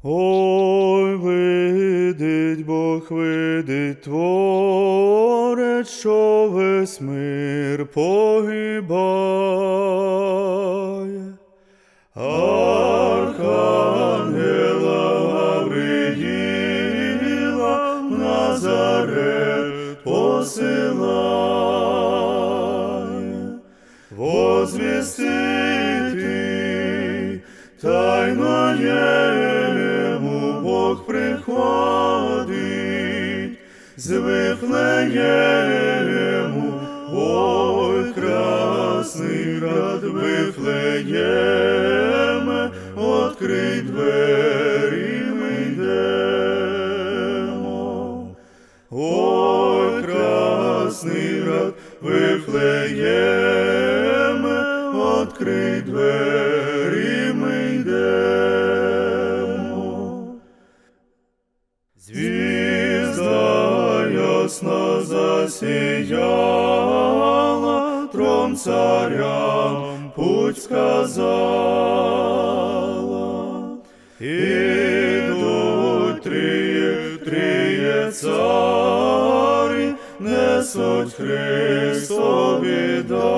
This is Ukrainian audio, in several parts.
Ой, видить Бог, видить творець, що весь мир погибає. Архангела Гавриїла Назарет посилає, з Вифлеєму, ой, красний град Вифлеєме, открий двері ми йдемо. Ой, красний град Вифлеєме, засіяла, трон царям путь сказала. Ідуть тріє, тріє царі, несуть Христові дари.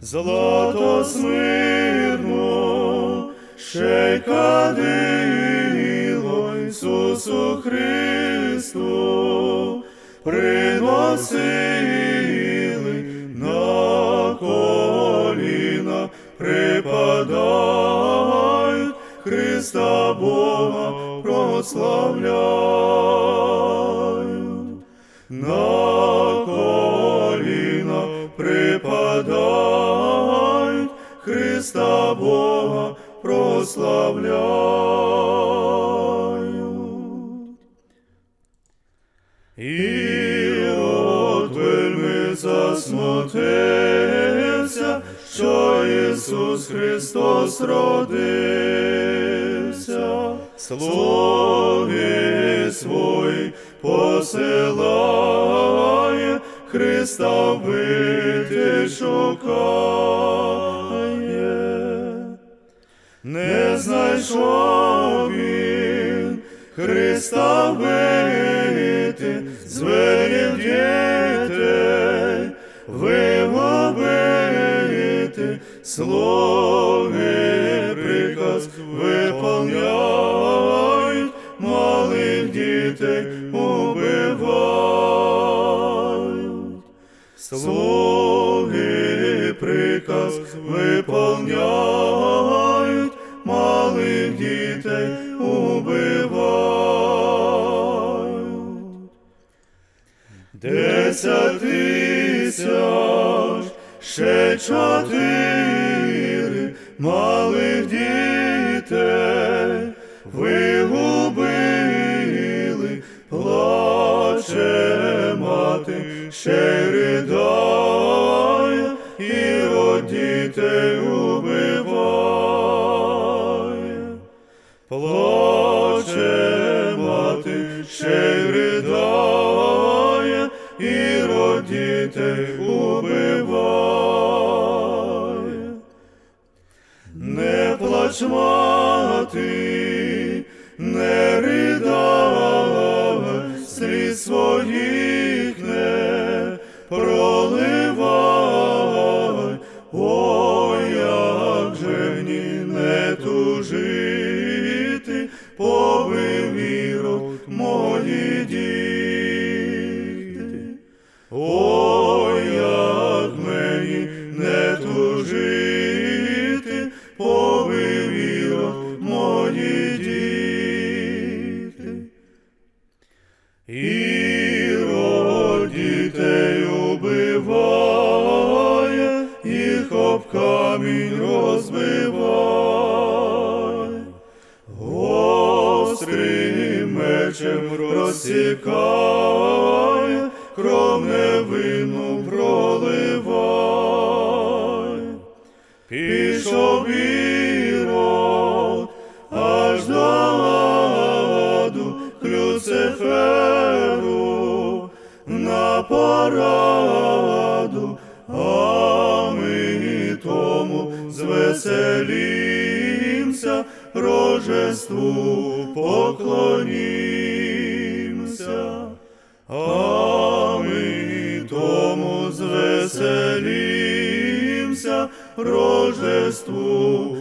Злато смирно, ще й кадило Ісусу Христу, приносили на коліна, припадають, Христа Бога прославляють. На коліна припадають, Христа Бога прославляють. Засмутився, що Ісус Христос родився, слуги свої посилає, Христа вбити шукає. Не знайшов він Христа вбити, звелів дітей, вигубити, слуги приказ виповняють, малих дітей убивають. Слуги приказ виповняють, малих дітей убивають. Десять тисяч, ще чотири малих дітей вигубили, плаче мати, ще ридає, і от дітей убиває. Плач не ридай, сліз своїх не проливай, ой, як же в не тужити, І дітей убиває, їх об камінь розбиває. Гострим мечем розсікає, кров невинну проливає. Пішов ірод пораду, а ми тому звеселімся, Рожеству поклонімся. А ми тому звеселімся, Рождеству